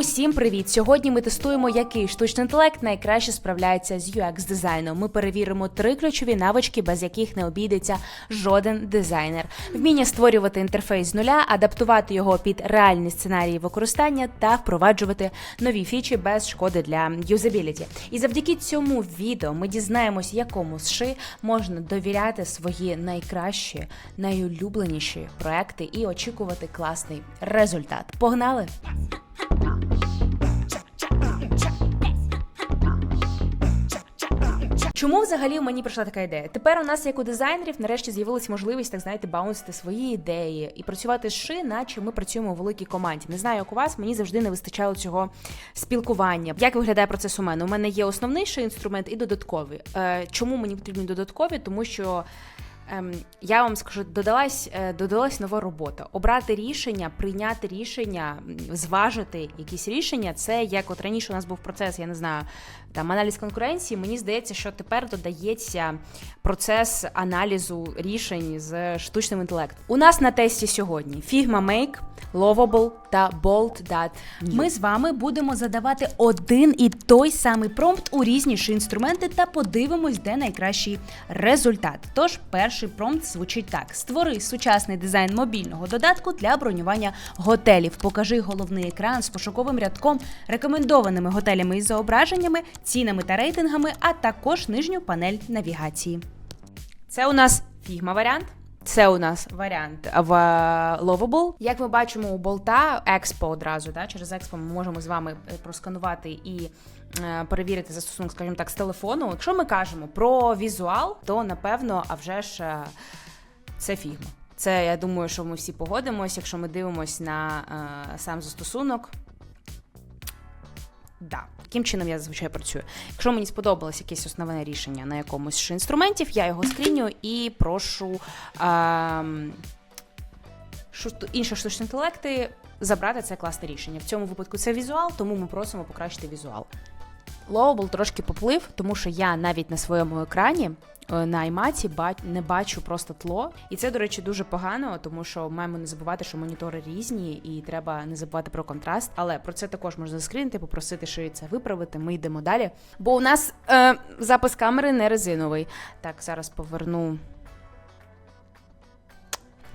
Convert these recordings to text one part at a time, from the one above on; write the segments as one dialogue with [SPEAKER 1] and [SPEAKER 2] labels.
[SPEAKER 1] Усім привіт! Сьогодні ми тестуємо, який штучний інтелект найкраще справляється з UX дизайном. Ми перевіримо три ключові навички, без яких не обійдеться жоден дизайнер: вміння створювати інтерфейс з нуля, адаптувати його під реальні сценарії використання та впроваджувати нові фічі без шкоди для юзабіліті. І завдяки цьому відео ми дізнаємось, якому зши можна довіряти свої найкращі, найулюбленіші проекти і очікувати класний результат. Погнали! Чому взагалі в мені прийшла така ідея? Тепер у нас, як у дизайнерів, нарешті з'явилася можливість так знаєте, баунсити свої ідеї і працювати ши, наче ми працюємо у великій команді. Не знаю, як у вас мені завжди не вистачало цього спілкування. Як виглядає процес у мене? У мене є основний ши інструмент і додаткові. Е, чому мені потрібні додаткові? Тому що. Ем, я вам скажу, додалась е, додалась нова робота. Обрати рішення, прийняти рішення, зважити якісь рішення. Це як от раніше у нас був процес, я не знаю, там аналіз конкуренції. Мені здається, що тепер додається процес аналізу рішень з штучним інтелектом. У нас на тесті сьогодні Figma Make, Lovable та Bold.New. Ми з вами будемо задавати один і той самий промпт у різні інструменти та подивимось, де найкращий результат. Тож перший промпт звучить так: створи сучасний дизайн мобільного додатку для бронювання готелів. Покажи головний екран з пошуковим рядком, рекомендованими готелями із зображеннями, цінами та рейтингами, а також нижню панель навігації. Це у нас Figma варіант. Це у нас варіант в Lovable. Як ми бачимо у болта Expo одразу, да, через Expo ми можемо з вами е, просканувати і е, перевірити застосунок, скажімо так, з телефону. Якщо ми кажемо про візуал, то напевно, а вже ж е, це Figma. Це я думаю, що ми всі погодимось, якщо ми дивимось на е, сам застосунок. Да, таким чином я зазвичай працюю. Якщо мені сподобалось якесь основне рішення на якомусь з інструментів, я його скріню і прошу ем, шу- інші штучні інтелекти забрати це класне рішення. В цьому випадку це візуал, тому ми просимо покращити візуал. Lowable трошки поплив, тому що я навіть на своєму екрані е, на iMac не бачу просто тло. І це, до речі, дуже погано, тому що маємо не забувати, що монітори різні, і треба не забувати про контраст. Але про це також можна заскрінити, попросити шиї це виправити. Ми йдемо далі. Бо у нас е, запис камери не резиновий. Так, зараз поверну.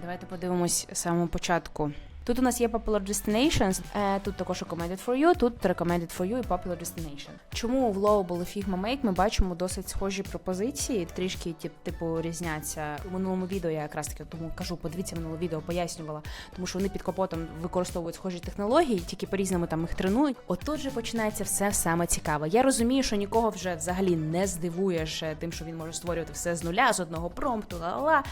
[SPEAKER 1] Давайте подивимось з самого початку. Тут у нас є Popular Destinations, е, тут також Recommended for You, тут Recommended for You і Popular Destination. Чому в Lowable і Figma Make ми бачимо досить схожі пропозиції, трішки тип, типу різняться. У минулому відео я якраз таки тому кажу, подивіться минуле відео, пояснювала, тому що вони під капотом використовують схожі технології, тільки по-різному там їх тренують. Отут же починається все саме цікаве. Я розумію, що нікого вже взагалі не здивуєш тим, що він може створювати все з нуля, з одного промпту, ла-ла-ла.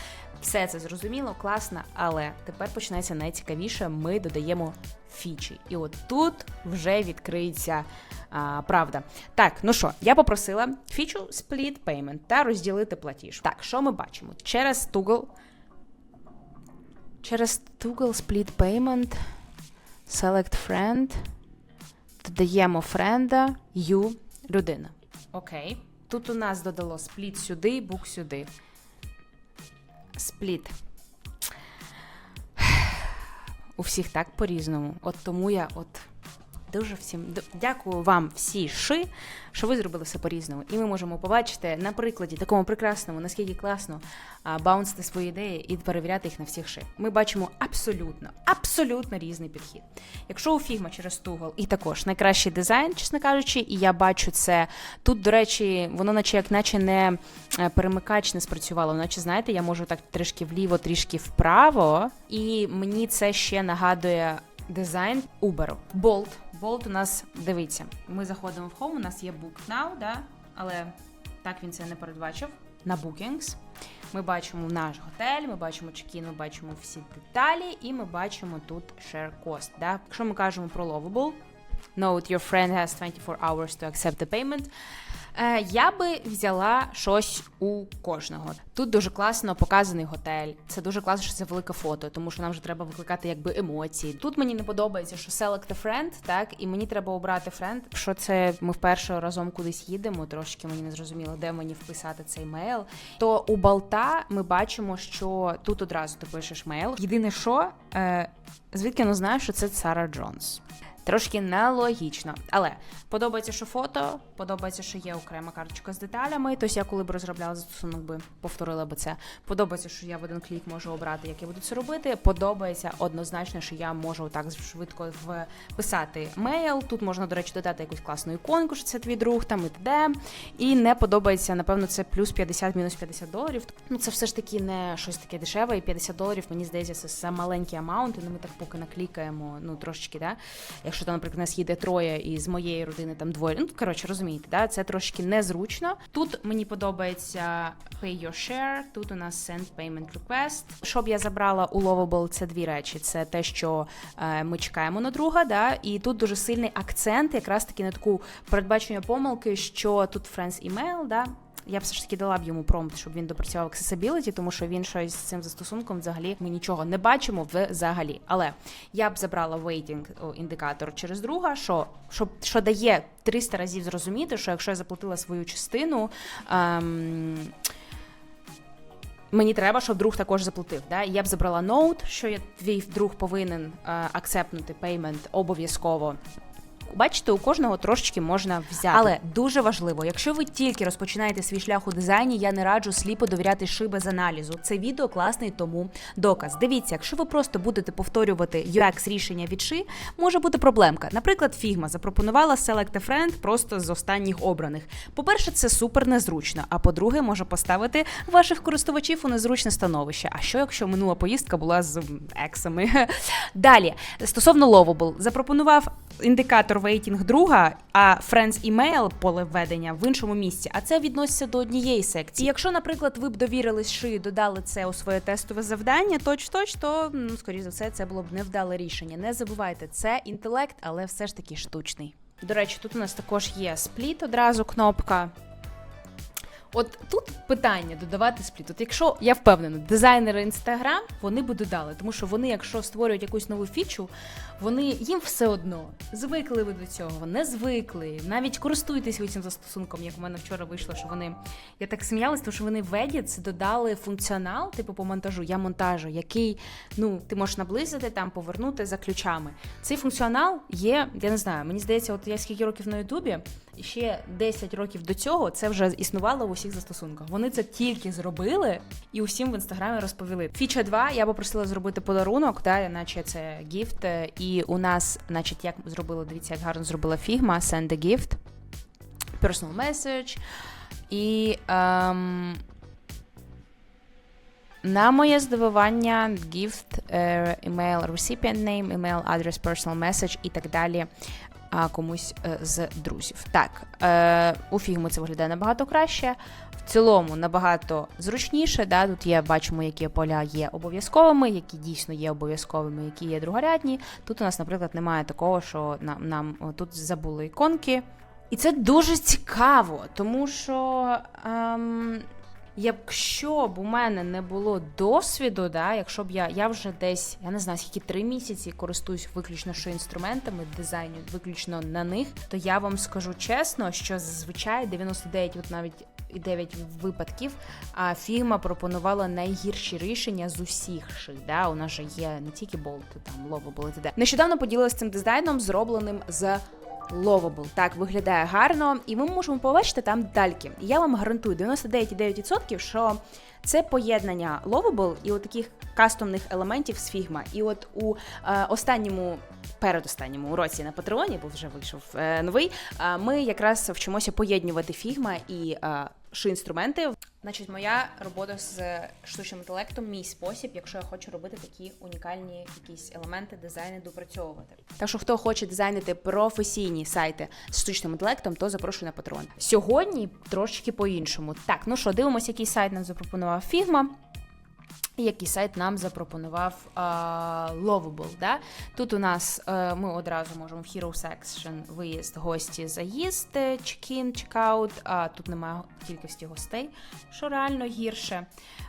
[SPEAKER 1] Все це зрозуміло, класно, але тепер починається найцікавіше. Ми додаємо фічі. І от тут вже відкриється а, правда. Так, ну що, я попросила фічу Split Payment та розділити платіж. Так, що ми бачимо? Через Toggle. Через Toggle Split Payment. Select Friend. Додаємо френда, you, людина. Окей. Тут у нас додало спліт сюди, бук сюди. Спліт. У всіх так по-різному. От тому я от дуже всім дякую вам всі ши, що ви зробили все по-різному. І ми можемо побачити на прикладі такому прекрасному, наскільки класно баунсити свої ідеї і перевіряти їх на всіх ши. Ми бачимо абсолютно, абсолютно різний підхід. Якщо у Figma через Toggle і також найкращий дизайн, чесно кажучи, і я бачу це тут, до речі, воно наче як наче не е, перемикач не спрацювало, наче знаєте, я можу так трішки вліво, трішки вправо, і мені це ще нагадує дизайн Uber. Bolt. Bolt у нас дивіться. Ми заходимо в Home, у нас є Book Now, да? але так він це не передбачив. На Bookings. Ми бачимо наш готель, ми бачимо чекін, ми бачимо всі деталі, і ми бачимо тут share cost. Да? Якщо ми кажемо про Lovable, Note your friend has 24 hours to accept the payment. Е, я би взяла щось у кожного. Тут дуже класно показаний готель. Це дуже класно, що це велике фото, тому що нам вже треба викликати якби емоції. Тут мені не подобається, що select a friend, так, і мені треба обрати friend. Якщо це ми вперше разом кудись їдемо, трошки мені не зрозуміло, де мені вписати цей мейл. То у болта ми бачимо, що тут одразу ти пишеш мейл. Єдине, що е, звідки не знаю, що це Сара Джонс. Трошки нелогічно. Але подобається, що фото, подобається, що є окрема карточка з деталями. Тобто я коли б розробляла застосунок, би повторила би це. Подобається, що я в один клік можу обрати, як я буду це робити. Подобається однозначно, що я можу так швидко вписати мейл. Тут можна, до речі, додати якусь класну іконку, що це твій друг, там і т.д. І не подобається, напевно, це плюс 50, мінус 50 доларів. Ну це все ж таки не щось таке дешеве, і 50 доларів, мені здається, це все маленькі амаунти. Ну ми так поки наклікаємо, ну трошечки, да. Якщо там, наприклад, нас їде троє і з моєї родини там двоє. Ну, коротше, розумієте, да? це трошки незручно. Тут мені подобається Pay Your Share, тут у нас Send Payment Request. Щоб я забрала у Lovable, це дві речі. Це те, що е, ми чекаємо на друга, да? і тут дуже сильний акцент, якраз таки на таку передбачення помилки, що тут Friends Email, да? Я все ж таки дала б йому промпт, щоб він допрацював accessibility, тому що він щось з цим застосунком взагалі ми нічого не бачимо взагалі. Але я б забрала waiting індикатор через друга, що що, що дає 300 разів зрозуміти, що якщо я заплатила свою частину. Ем, Мені треба, щоб друг також заплатив. Да? Я б забрала ноут, що я твій друг повинен е, акцептнути пеймент обов'язково. Бачите, у кожного трошечки можна взяти. Але дуже важливо, якщо ви тільки розпочинаєте свій шлях у дизайні, я не раджу сліпо довіряти ши без аналізу. Це відео класний тому доказ. Дивіться, якщо ви просто будете повторювати UX рішення від ши, може бути проблемка. Наприклад, Figma запропонувала Select a Friend просто з останніх обраних. По-перше, це супер незручно. А по-друге, може поставити ваших користувачів у незручне становище. А що, якщо минула поїздка була з ексами? Далі стосовно Lovable, запропонував індикатор вейтінг друга, а Friends Email поле введення в іншому місці. А це відноситься до однієї секції. І якщо, наприклад, ви б довірились шиї, додали це у своє тестове завдання, точ-точ, то ну, скоріш за все, це було б невдале рішення. Не забувайте, це інтелект, але все ж таки штучний. До речі, тут у нас також є спліт одразу кнопка. От тут питання додавати спліт. От якщо я впевнена, дизайнери інстаграм вони би додали, тому що вони, якщо створюють якусь нову фічу, вони їм все одно звикли ви до цього, не звикли. Навіть користуйтесь ви цим застосунком, як у мене вчора вийшло, що вони я так сміялася, тому що вони в Edits додали функціонал, типу по монтажу, я монтажу, який ну ти можеш наблизити там, повернути за ключами. Цей функціонал є, я не знаю, мені здається, от я скільки років на Ютубі. Ще 10 років до цього це вже існувало в усіх застосунках. Вони це тільки зробили і усім в інстаграмі розповіли. Фіча 2 я попросила зробити подарунок, да, наче це гіфт. І у нас, значить, як зробила, дивіться, як гарно зробила фігма, send a gift, personal message. І ем, на моє здивування, gift, email recipient name, email address, personal message і так далі комусь е, з друзів. Так, е, у фігму це виглядає набагато краще. В цілому набагато зручніше. Да? Тут є, бачимо, які поля є обов'язковими, які дійсно є обов'язковими, які є другорядні. Тут у нас, наприклад, немає такого, що нам, нам тут забули іконки. І це дуже цікаво, тому що. Ем, Якщо б у мене не було досвіду, да, якщо б я я вже десь, я не знаю, скільки три місяці користуюсь виключно що інструментами дизайну, виключно на них, то я вам скажу чесно, що зазвичай 99, от навіть і 9 випадків, а фірма пропонувала найгірші рішення з усіх ши. Да? У нас же є не тільки болти, там лово були т.д. Нещодавно поділилася цим дизайном, зробленим з Lovable. Так виглядає гарно, і ми можемо побачити там детальки. Я вам гарантую 99,9%, що це поєднання Lovable і от таких кастомних елементів з Figma. І от у е, останньому, передостанньому уроці на Патреоні, бо вже вийшов е, новий, е, ми якраз вчимося поєднувати Figma і е, ши інструменти. Значить, моя робота з штучним інтелектом, мій спосіб, якщо я хочу робити такі унікальні якісь елементи дизайну допрацьовувати. Так що, хто хоче дизайнити професійні сайти з штучним інтелектом, то запрошую на патрон. Сьогодні трошечки по-іншому. Так, ну що, дивимося, який сайт нам запропонував Figma який сайт нам запропонував uh, Lovable. Да? Тут у нас uh, ми одразу можемо в Hero Section виїзд, гості, заїзд, check-in, check-out, а тут немає кількості гостей, що реально гірше.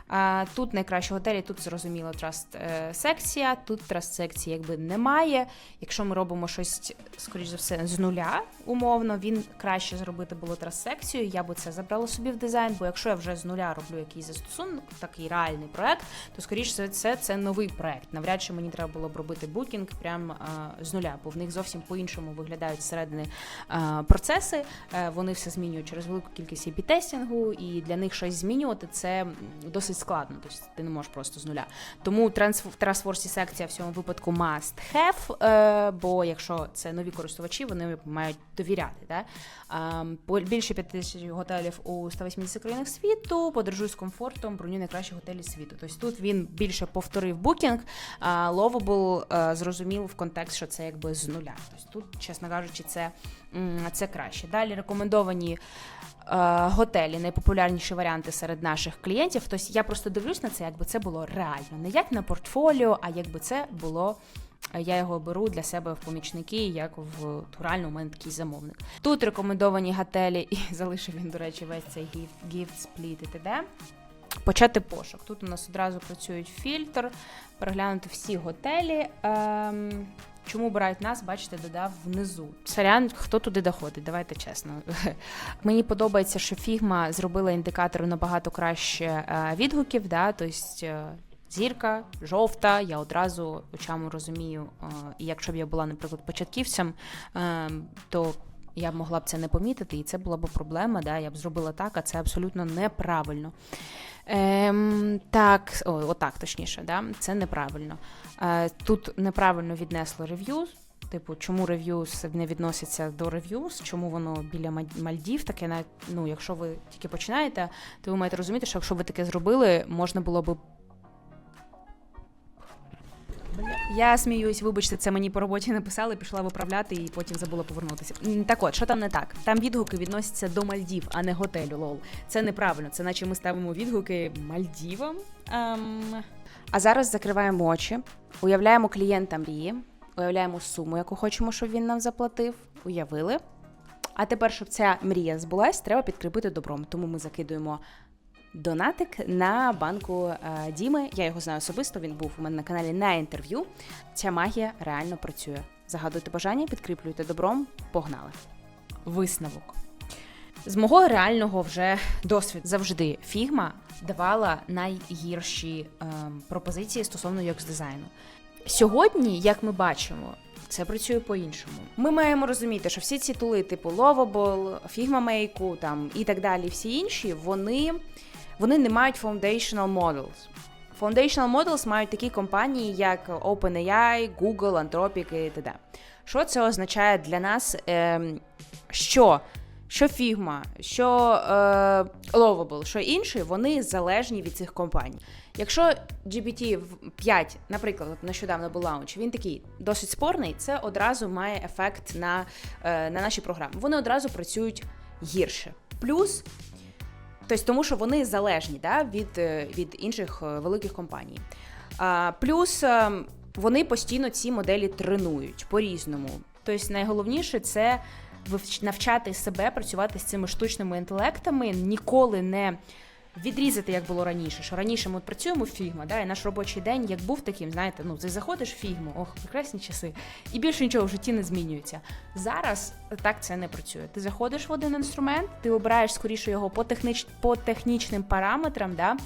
[SPEAKER 1] Uh, тут найкращі готелі, тут зрозуміло траст секція, тут траст секції якби немає. Якщо ми робимо щось, скоріш за все, з нуля, умовно, він краще зробити було траст секцію. Я би це забрала собі в дизайн, бо якщо я вже з нуля роблю якийсь застосунок, такий реальний проект то скоріше за це це новий проект. Навряд чи мені треба було б робити букінг прям е, з нуля, бо в них зовсім по-іншому виглядають зсередини е, процеси. Е, вони все змінюють через велику кількість епітестінгу, і для них щось змінювати це досить складно. Тобто ти не можеш просто з нуля. Тому Trustworthy секція в цьому випадку must have, бо якщо це нові користувачі, вони мають довіряти. Да? Більше 5 тисяч готелів у 180 країнах світу, подорожуй з комфортом, бронюй найкращі готелі світу. Тобто тут він більше повторив букінг, а Lovable е, зрозумів в контекст, що це якби з нуля. Тобто тут, чесно кажучи, це, це краще. Далі рекомендовані е, готелі, найпопулярніші варіанти серед наших клієнтів. Тобто я просто дивлюсь на це, якби це було реально, не як на портфоліо, а якби це було. е, Я його беру для себе в помічники, як в мене такий замовник. Тут рекомендовані готелі, і залишив він, до речі, весь цей gift split і т.д. Почати пошук. Тут у нас одразу працюють фільтр, переглянути всі готелі. Ем, чому обирають нас, бачите, додав внизу. Сорян, хто туди доходить, давайте чесно. Мені подобається, що Figma зробила індикатори набагато краще е, відгуків, да, тобто. Зірка, жовта, я одразу очами розумію. е, І якщо б я була, наприклад, початківцем, е, то я б могла б це не помітити, і це була б проблема. Да? Я б зробила так, а це абсолютно неправильно. Ем, так, о, отак, точніше, да? це неправильно. Е, тут неправильно віднесли рев'ю. Типу, чому рев'юз не відноситься до рев'юз, чому воно біля Мальдів, таке навіть, ну, якщо ви тільки починаєте, то ви маєте розуміти, що якщо ви таке зробили, можна було би. Я сміюсь, вибачте, це мені по роботі написали, пішла виправляти і потім забула повернутися. Так от, що там не так? Там відгуки відносяться до Мальдів, а не готелю. Лол. Це неправильно. Це наче ми ставимо відгуки Мальдівам. Ем... А зараз закриваємо очі, уявляємо клієнта мрії, уявляємо суму, яку хочемо, щоб він нам заплатив. Уявили. А тепер, щоб ця мрія збулась, треба підкріпити добром. Тому ми закидуємо донатик на банку е, Діми. Я його знаю особисто. Він був у мене на каналі на інтерв'ю. Ця магія реально працює. Загадуйте бажання, підкріплюйте добром. Погнали. Висновок. З мого реального вже досвіду завжди фігма давала найгірші ем, пропозиції стосовно UX дизайну. Сьогодні, як ми бачимо, це працює по-іншому. Ми маємо розуміти, що всі ці тули, типу Lovable, Figma Make, там і так далі, всі інші, вони, вони не мають foundational models. Foundational models мають такі компанії, як OpenAI, Google, Anthropic і т.д. Що це означає для нас? Ем, що що Figma, що е, Lovable, що інші, вони залежні від цих компаній. Якщо GPT-5, наприклад, нещодавно був лаунч, він такий досить спорний, це одразу має ефект на, е, на наші програми. Вони одразу працюють гірше. Плюс, тобто, тому що вони залежні да, від, е, від інших е, великих компаній. А, плюс е, вони постійно ці моделі тренують по-різному. Тобто, найголовніше це навчати себе працювати з цими штучними інтелектами, ніколи не відрізати, як було раніше. Що раніше ми працюємо в фігма, да, і наш робочий день як був таким, знаєте, ну ти заходиш в фігму, ох, прекрасні часи, і більше нічого в житті не змінюється. Зараз так це не працює. Ти заходиш в один інструмент, ти обираєш скоріше його по, по технічним параметрам, да,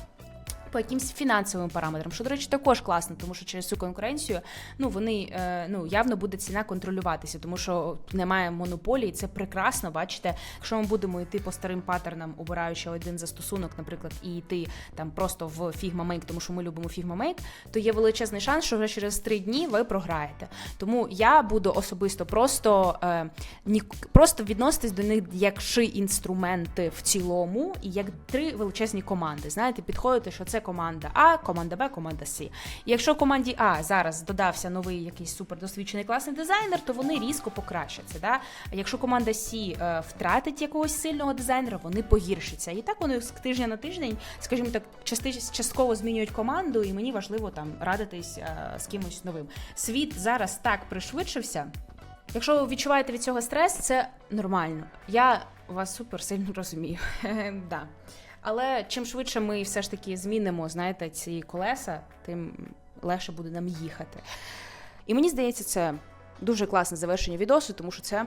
[SPEAKER 1] по якимсь фінансовим параметрам, що, до речі, також класно, тому що через цю конкуренцію ну вони е, ну явно буде ціна контролюватися, тому що немає монополії. Це прекрасно. Бачите, якщо ми будемо йти по старим паттернам, обираючи один застосунок, наприклад, і йти там просто в Figma Make, тому що ми любимо Figma Make, то є величезний шанс, що вже через три дні ви програєте. Тому я буду особисто просто е, ні, просто відноситись до них як ши інструменти в цілому, і як три величезні команди. Знаєте, підходити, що це команда А, команда Б, команда С. Якщо команді А зараз додався новий якийсь супердосвідчений класний дизайнер, то вони різко покращаться. Да? Якщо команда С е, втратить якогось сильного дизайнера, вони погіршаться. І так вони з тижня на тиждень, скажімо так, частково змінюють команду, і мені важливо там радитись е, з кимось новим. Світ зараз так пришвидшився. Якщо ви відчуваєте від цього стрес, це нормально. Я вас супер сильно розумію. да. Але чим швидше ми все ж таки змінимо, знаєте, ці колеса, тим легше буде нам їхати. І мені здається, це дуже класне завершення відосу, тому що це,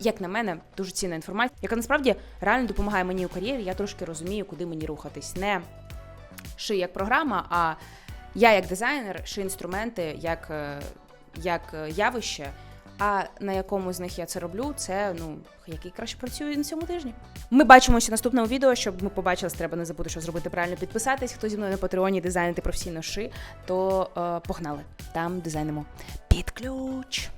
[SPEAKER 1] як на мене, дуже цінна інформація, яка насправді реально допомагає мені у кар'єрі. Я трошки розумію, куди мені рухатись. Не ши як програма, а Я як дизайнер, ши інструменти, як, е, як е, явище. А на якому з них я це роблю, це ну який краще працює на цьому тижні. Ми бачимося в наступному відео. Щоб ми побачили, треба не забути, що зробити правильно підписатись. Хто зі мною на Патреоні дизайнити професійно ши, то е, погнали. Там дизайнимо під ключ.